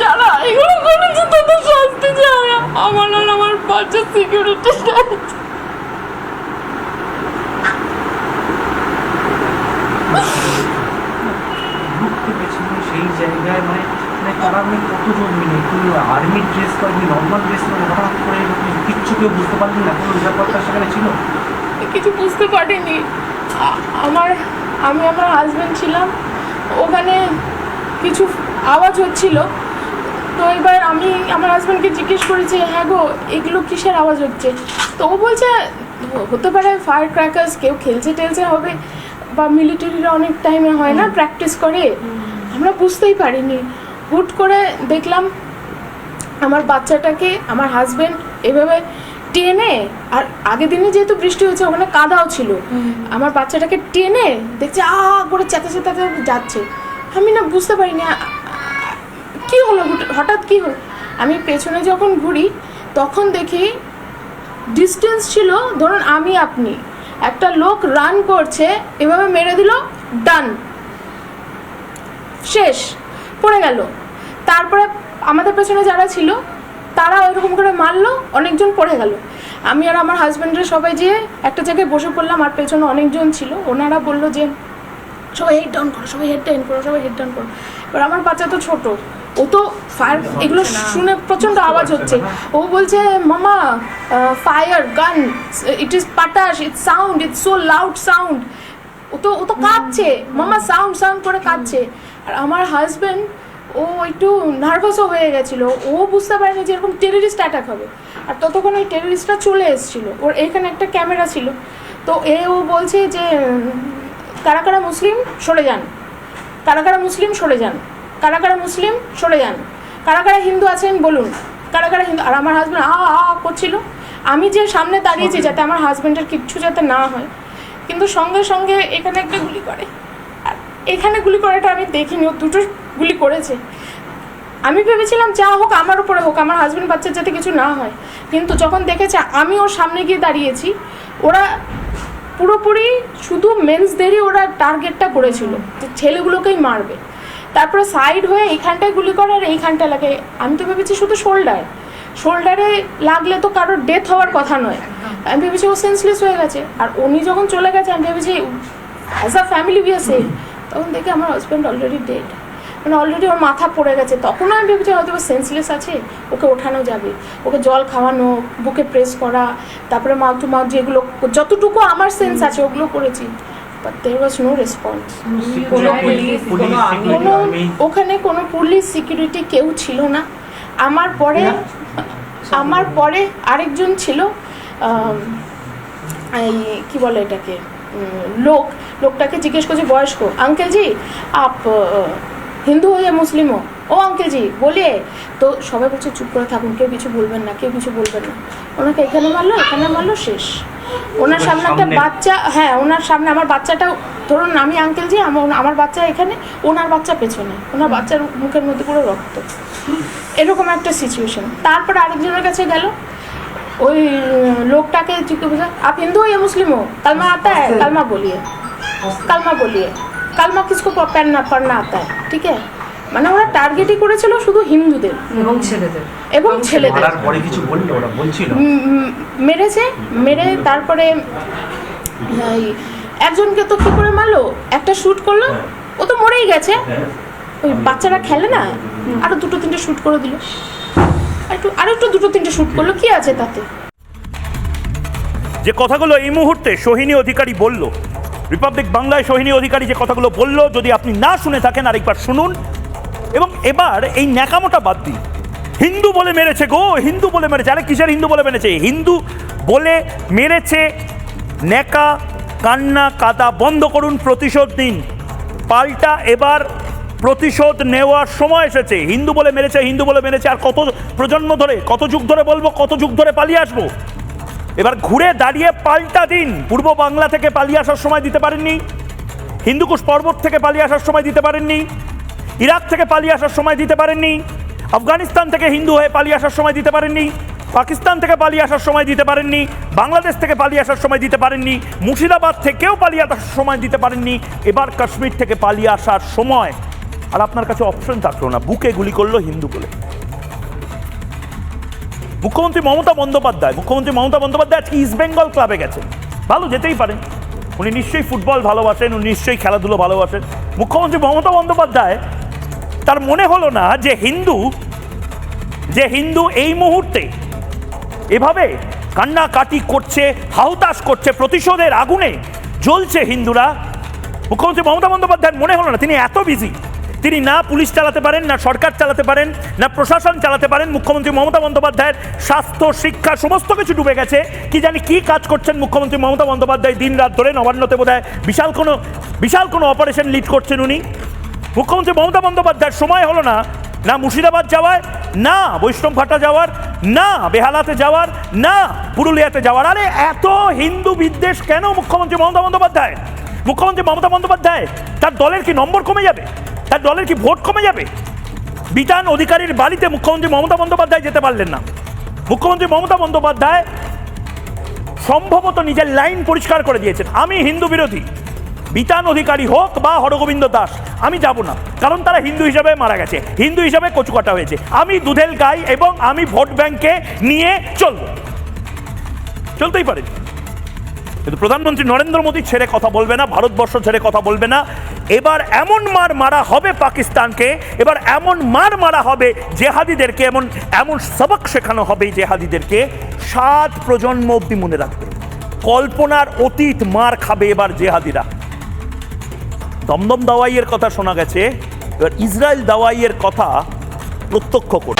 যারা এগুলো করেছে তাদের শাস্তি চায় আমার আর আমার বাচ্চার সিকিউরিটি সেই জায়গায় মানে তারা মানে কতজন মিলে একটু আর্মির ড্রেস পরে নর্মাল ড্রেস হঠাৎ করে কিচ্ছু কেউ বুঝতে পারলেন না, কোনো নিরাপত্তা সেখানে ছিল? কিছু বুঝতে পারিনি। আমার আমি আমার হাজব্যান্ড ছিলাম। ওখানে কিছু আওয়াজ হচ্ছিল। তো এবার আমি আমার হাজব্যান্ডকে জিজ্ঞেস করেছি হ্যাঁ গো এগুলো কিসের আওয়াজ হচ্ছে? তো ও বলছে হতে পারে ফায়ার ক্র্যাকার্স কেউ খেলছে টেলছে হবে বা মিলিটারিরা অনেক টাইমে হয় না প্র্যাকটিস করে। আমরা বুঝতেই পারিনি। হুট করে দেখলাম আমার বাচ্চাটাকে আমার হাজব্যান্ড এভাবে টেনে আর আগের দিনে যেহেতু বৃষ্টি হয়েছে ওখানে কাদাও ছিল। আমার বাচ্চাটাকে টেনে দেখছে আ করে চেতে চেতাতে যাচ্ছে। আমি না বুঝতে পারিনি আ- আ- কি হলো হঠাৎ কি হলো? আমি পেছনে যখন ঘুরি তখন দেখি ডিস্টেন্স ছিল ধরুন আমি আপনি। একটা লোক রান করছে এভাবে মেরে দিল ডান শেষ পড়ে গেল। তারপরে আমাদের পেছনে যারা ছিল তারা ওইরকম করে মারলো, অনেকজন পড়ে গেল। আমি আর আমার হাজব্যান্ডের সবাই যেয়ে একটা জায়গায় বসে পড়লাম, আর পেছনে অনেকজন ছিল। ওনারা বলল যে, সবাই হেড ডাউন করো, সবাই হেড ডাউন করো, সবাই হেড ডাউন করো। এবার আমার বাচ্চা তো ছোট, ও তো ফায়ার এগুলো শুনে প্রচণ্ড আওয়াজ হচ্ছে। ও বলছে, মামা fire gun it is পাটাস it sound it so loud sound ও তো ও তো কাঁদছে, মামা সাউন্ড সাউন্ড করে কাঁদছে। আর আমার হাজবেন্ড ও একটু নার্ভাসও হয়ে গেছিল। ও বুঝতে পারেনি যে এরকম টেররিস্ট অ্যাটাক হবে। আর ততক্ষণ ওই টেররিস্টটা চলে এসেছিল। ওর এখানে একটা ক্যামেরা ছিল। তো এ ও বলছে যে কারা কারা মুসলিম সরে যান। কারা কারা মুসলিম সরে যান। কারা কারা মুসলিম সরে যান। কারা কারা হিন্দু আছেন বলুন। কারা কারা হিন্দু আর আমার হাজব্যান্ড আ আ আ করছিল। আমি যে সামনে দাঁড়িয়েছি যাতে আমার হাজব্যান্ডের কিচ্ছু যাতে না হয়। কিন্তু সঙ্গে সঙ্গে এখানে একটা গুলি করে। আর এখানে গুলি করাটা আমি দেখিনি। ও দুটো গুলি করেছে। আমি ভেবেছিলাম যা হোক আমার উপরে হোক, আমার হাজব্যান্ড বাচ্চার যাতে কিছু না হয়। কিন্তু যখন দেখেছে আমি ওর সামনে গিয়ে দাঁড়িয়েছি, ওরা পুরোপুরি শুধু মেন্সদেরই ওরা টার্গেটটা করেছিল যে ছেলেগুলোকেই মারবে। তারপরে সাইড হয়ে এইখানটায় গুলি করে আর এইখানটা লাগে। আমি তো ভেবেছি শুধু শোল্ডার শোল্ডারে লাগলে তো কারোর ডেথ হওয়ার কথা নয়। আমি ভেবেছি ও সেন্সলেস হয়ে গেছে। আর উনি যখন চলে গেছে, আমি ভেবেছি as a family be safe তখন দেখি আমার হাজব্যান্ড অলরেডি ডেড মানে অলরেডি ওর মাথা পড়ে গেছে। তখনও আমি ভেবেছি হয়তো সেন্সলেস আছে ওকে ওঠানো যাবে। ওকে জল খাওয়ানো বুকে প্রেস করা তারপরে মাউথ টু মাউথ যেগুলো যতটুকু আমার সেন্স আছে ওগুলো করেছি। But there was no response কোনো পুলিশ, কোনো ওখানে কোনো পুলিশ সিকিউরিটি কেউ ছিল না। আমার পরে আমার পরে আরেকজন ছিল এই কি বলে এটাকে? লোক। লোকটাকে জিজ্ঞেস করছে বয়স্ক আঙ্কেল জি আপ হিন্দু হই আর মুসলিম ও অঙ্কেলজি বলিয়ে তো সবাই বলছে চুপ করে থাকুন কেউ কিছু বলবেন না কেউ কিছু বলবেন না। ওনাকে এখানে মারলো এখানে মারলো শেষ। ওনার সামনে একটা বাচ্চা হ্যাঁ ওনার সামনে আমার বাচ্চাটাও ধরুন আমি আঙ্কেলজি আমার বাচ্চা এখানে ওনার বাচ্চা পেছনে। ওনার বাচ্চার মুখের মধ্যে পুরো রক্ত। এরকম একটা সিচুয়েশন তারপর আরেকজনের কাছে গেল। ওই লোকটাকে ঠিক আপ হিন্দু হই ইয়া মুসলিম কালমা আপ কালমা বলিয়ে কালমা বলিয়ে। कलमा किसको पढ़ना पढ़ना आता है ठीक है মানে ওরা টার্গেটই করেছিল শুধু হিন্দুদের এবং ছেলেদের এবং ছেলেদের মারার পরে কিছু বললো ওরা বলছিল উম, উম, মেরেছে মেরে তারপরে এই, একজনকে তো কি করে মারলো একটা শ্যুট করলো ও তো মরেই গেছে ওই বাচ্চারা খেলে না আরো দুটো তিনটে শ্যুট করে দিল আর একটু আরো একটু দুটো তিনটে শ্যুট করলো কি আছে তাতে যে কথাগুলো এই মুহূর্তে সোহিনী অধিকারী বলল রিপাবলিক বাংলায় সোহিনী অধিকারী যে কথাগুলো বলল, যদি আপনি না শুনে থাকেন, আরেকবার শুনুন। এবং এবার এই ন্যাকামোটা বাদ দিন। হিন্দু বলে মেরেছে গো, হিন্দু বলে মেরেছে। আরে কিসের হিন্দু বলে মেরেছে? হিন্দু বলে মেরেছে ন্যাকা, কান্না, কাদা বন্ধ করুন, প্রতিশোধ দিন পাল্টা এবার প্রতিশোধ নেওয়ার সময় এসেছে। হিন্দু বলে মেরেছে, হিন্দু বলে মেরেছে। আর কত প্রজন্ম ধরে, কত যুগ ধরে বলব, কত যুগ ধরে পালিয়ে আসব? এবার ঘুরে দাঁড়িয়ে পাল্টা দিন। পূর্ব বাংলা থেকে পালিয়ে আসার সময় দিতে পারেননি। হিন্দুকুশ পর্বত থেকে পালিয়ে আসার সময় দিতে পারেননি। ইরাক থেকে পালিয়ে আসার সময় দিতে পারেননি। আফগানিস্তান থেকে হিন্দু হয়ে পালিয়ে আসার সময় দিতে পারেননি। পাকিস্তান থেকে পালিয়ে আসার সময় দিতে পারেননি। বাংলাদেশ থেকে পালিয়ে আসার সময় দিতে পারেননি। মুর্শিদাবাদ থেকেও পালিয়ে আসার সময় দিতে পারেননি। এবার কাশ্মীর থেকে পালিয়ে আসার সময়। আর আপনার কাছে অপশন থাকল না। বুকে গুলি করল হিন্দু বলে। মুখ্যমন্ত্রী মমতা বন্দ্যোপাধ্যায়, মুখ্যমন্ত্রী মমতা বন্দ্যোপাধ্যায় আজকে ইস্ট বেঙ্গল ক্লাবে গেছেন। ভালো যেতেই পারেন। উনি নিশ্চয়ই ফুটবল ভালোবাসেন, উনি নিশ্চয়ই খেলাধুলো ভালোবাসেন। মুখ্যমন্ত্রী মমতা বন্দ্যোপাধ্যায়, তার মনে হলো না যে হিন্দু যে হিন্দু এই মুহূর্তে এভাবে কান্নাকাটি করছে হাহুতাশ করছে, প্রতিশোধের আগুনে জ্বলছে হিন্দুরা। মুখ্যমন্ত্রী মমতা বন্দ্যোপাধ্যায়ের মনে হলো না, তিনি এত বিজি তিনি না পুলিশ চালাতে পারেন, না সরকার চালাতে পারেন, না প্রশাসন চালাতে পারেন, মুখ্যমন্ত্রী মমতা বন্দ্যোপাধ্যায়ের স্বাস্থ্য, শিক্ষা, সমস্ত কিছু ডুবে গেছে। কি জানি কি কাজ করছেন মুখ্যমন্ত্রী মমতা বন্দ্যোপাধ্যায় দিন রাত ধরে, নবান্নতে বোধ বিশাল কোনো বিশাল কোনো অপারেশন লিড করছেন উনি। মুখ্যমন্ত্রী মমতা বন্দ্যোপাধ্যায়ের সময় হলো না না মুর্শিদাবাদ যাওয়ার, না বৈষ্ণবঘাটা যাওয়ার, না বেহালাতে যাওয়ার, না পুরুলিয়াতে যাওয়ার। আরে এত হিন্দু বিদ্বেষ কেন মুখ্যমন্ত্রী মমতা বন্দ্যোপাধ্যায়? মুখ্যমন্ত্রী মমতা বন্দ্যোপাধ্যায়, তার দলের কি নম্বর কমে যাবে? তার দলের কি ভোট কমে যাবে? বিতান অধিকারীর বাড়িতে মুখ্যমন্ত্রী মমতা বন্দ্যোপাধ্যায় যেতে পারলেন না। মুখ্যমন্ত্রী মমতা বন্দ্যোপাধ্যায় সম্ভবত নিজের লাইন পরিষ্কার করে দিয়েছেন। আমি হিন্দু বিরোধী। বিতান অধিকারী হোক বা হরগোবিন্দ দাস, আমি যাব না। কারণ তারা হিন্দু হিসাবে মারা গেছে। হিন্দু হিসাবে কচুকাটা হয়েছে। আমি দুধেল গাই এবং আমি ভোট ব্যাংকে নিয়ে চলব। চলতেই পারে। কিন্তু প্রধানমন্ত্রী নরেন্দ্র মোদী ছেড়ে কথা বলবে না, ভারতবর্ষ ছেড়ে কথা বলবে না। এবার এমন মার মারা হবে পাকিস্তানকে, এবার এমন মার মারা হবে জেহাদিদেরকে, এমন এমন সবক শেখানো হবে জেহাদিদেরকে। সাত প্রজন্ম অব্দি মনে রাখবে। কল্পনার অতীত মার খাবে এবার জেহাদিরা। দমদম দাওয়াইয়ের কথা শোনা গেছে, এবার ইসরায়েল দাওয়াইয়ের কথা প্রত্যক্ষ করবে